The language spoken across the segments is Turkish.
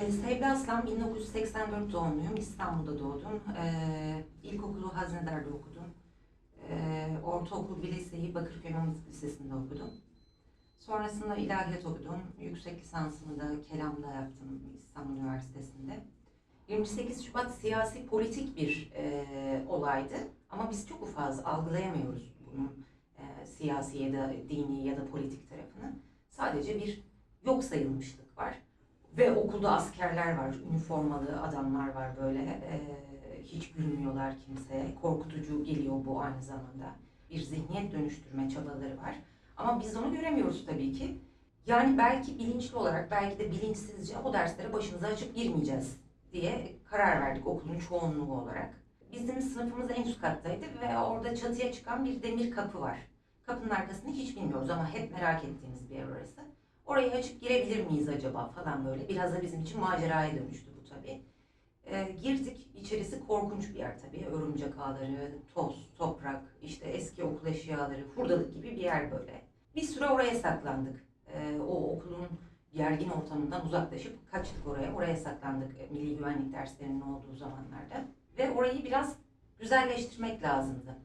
Ee, Sevda Aslan 1984 doğumluyum. İstanbul'da doğdum. Ee, ilkokulu Haznedar'da okudum. Ee, ortaokul bir liseyi Bakırköy Mamut Lisesi'nde okudum. Sonrasında ilahiyat okudum. Yüksek lisansımı da kelamda yaptım İstanbul Üniversitesi'nde. 28 Şubat siyasi politik bir e, olaydı. Ama biz çok ufaz algılayamıyoruz bunun e, siyasi ya da dini ya da politik tarafını. Sadece bir yok sayılmışlık. Ve okulda askerler var, üniformalı adamlar var böyle. e, hiç gülmüyorlar kimseye. Korkutucu geliyor bu aynı zamanda. Bir zihniyet dönüştürme çabaları var. Ama biz onu göremiyoruz tabii ki. Yani belki bilinçli olarak, belki de bilinçsizce o derslere başımızı açıp girmeyeceğiz diye karar verdik okulun çoğunluğu olarak. Bizim sınıfımız en üst kattaydı ve orada çatıya çıkan bir demir kapı var. Kapının arkasını hiç bilmiyoruz ama hep merak ettiğimiz bir yer orası. Orayı açıp girebilir miyiz acaba falan böyle. Biraz da bizim için maceraya dönüştü bu tabii. Ee, girdik. İçerisi korkunç bir yer tabii. Örümcek ağları, toz, toprak, işte eski okul eşyaları, hurdalık gibi bir yer böyle. Bir süre oraya saklandık. Ee, o okulun gergin ortamından uzaklaşıp kaçtık oraya. Oraya saklandık e, milli güvenlik derslerinin olduğu zamanlarda. Ve orayı biraz güzelleştirmek lazımdı.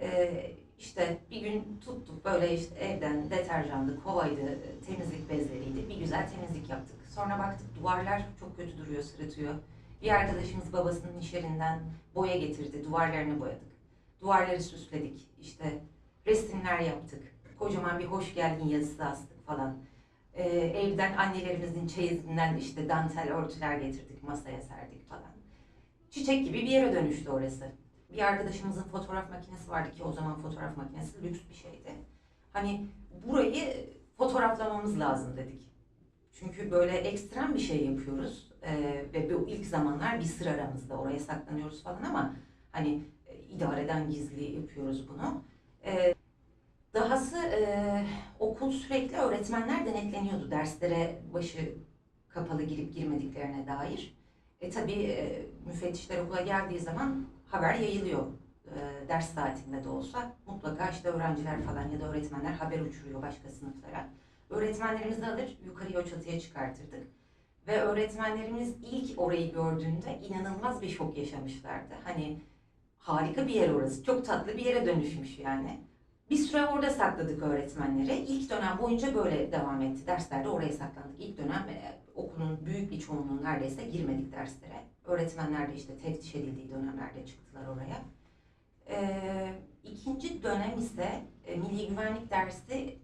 Ee, işte bir gün tuttuk böyle işte evden deterjandı, kovaydı, temizlik bezleriydi. Bir güzel temizlik yaptık. Sonra baktık duvarlar çok kötü duruyor, sırıtıyor. Bir arkadaşımız babasının iş yerinden boya getirdi, duvarlarını boyadık. Duvarları süsledik, işte resimler yaptık. Kocaman bir hoş geldin yazısı astık falan. Ee, evden annelerimizin çeyizinden işte dantel örtüler getirdik, masaya serdik falan. Çiçek gibi bir yere dönüştü orası. Bir arkadaşımızın fotoğraf makinesi vardı ki o zaman fotoğraf makinesi lüks bir şeydi. Hani burayı fotoğraflamamız lazım dedik. Çünkü böyle ekstrem bir şey yapıyoruz Ee, ve bu ilk zamanlar bir sır aramızda oraya saklanıyoruz falan ama hani e, idareden gizli yapıyoruz bunu. Ee, dahası e, okul sürekli öğretmenler denetleniyordu derslere başı kapalı girip girmediklerine dair. E tabii e, müfettişler okula geldiği zaman haber yayılıyor. E, ders saatinde de olsa mutlaka işte öğrenciler falan ya da öğretmenler haber uçuruyor başka sınıflara. Öğretmenlerimizi alır yukarıya o çatıya çıkartırdık. Ve öğretmenlerimiz ilk orayı gördüğünde inanılmaz bir şok yaşamışlardı. Hani harika bir yer orası. Çok tatlı bir yere dönüşmüş yani. Bir süre orada sakladık öğretmenleri. İlk dönem boyunca böyle devam etti. Derslerde oraya saklandık. İlk dönem e, okulun büyük bir çoğunluğu neredeyse girmedik derslere. Öğretmenler de işte teftiş edildiği dönemlerde çıktılar oraya. Ee, ikinci dönem ise e, milli güvenlik dersi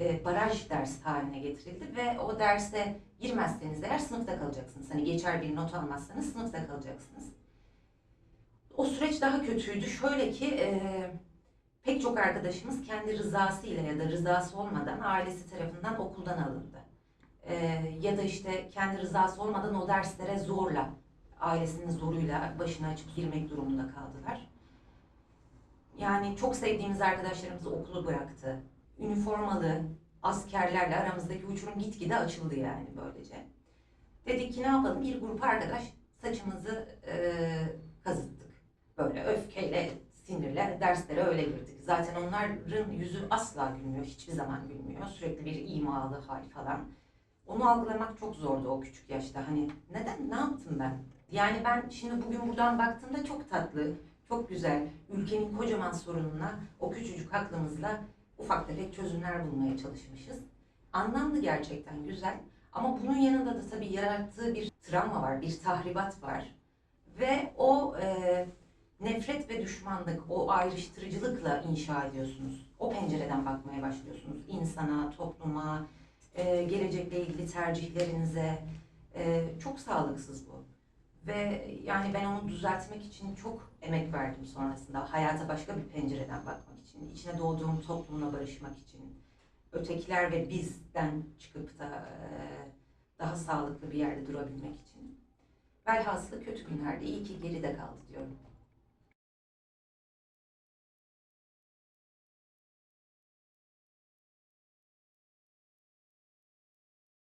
e, baraj dersi haline getirildi ve o derse girmezseniz eğer sınıfta kalacaksınız. Hani geçer bir not almazsanız sınıfta kalacaksınız. O süreç daha kötüydü. Şöyle ki e, pek çok arkadaşımız kendi rızasıyla ya da rızası olmadan ailesi tarafından okuldan alındı. E, ya da işte kendi rızası olmadan o derslere zorla, ailesinin zoruyla başını açıp girmek durumunda kaldılar. Yani çok sevdiğimiz arkadaşlarımız okulu bıraktı. Üniformalı askerlerle aramızdaki uçurum gitgide açıldı yani böylece. Dedik ki ne yapalım? Bir grup arkadaş saçımızı e, kazıttık. Böyle öfkeyle, derslere öyle girdik. Zaten onların yüzü asla gülmüyor, hiçbir zaman gülmüyor. Sürekli bir imalı hal falan. Onu algılamak çok zordu o küçük yaşta. Hani neden, ne yaptım ben? Yani ben şimdi bugün buradan baktığımda çok tatlı, çok güzel, ülkenin kocaman sorununa o küçücük aklımızla ufak tefek çözümler bulmaya çalışmışız. Anlamlı gerçekten güzel. Ama bunun yanında da tabii yarattığı bir travma var, bir tahribat var. Ve o e, nefret ve düşmanlık, o ayrıştırıcılıkla inşa ediyorsunuz. O pencereden bakmaya başlıyorsunuz. İnsana, topluma, e, gelecekle ilgili tercihlerinize. E, çok sağlıksız bu. Ve yani ben onu düzeltmek için çok emek verdim sonrasında. Hayata başka bir pencereden bakmak için, içine doğduğum toplumla barışmak için, ötekiler ve bizden çıkıp da e, daha sağlıklı bir yerde durabilmek için. Velhasılı kötü günlerde iyi ki geride kaldı diyorum.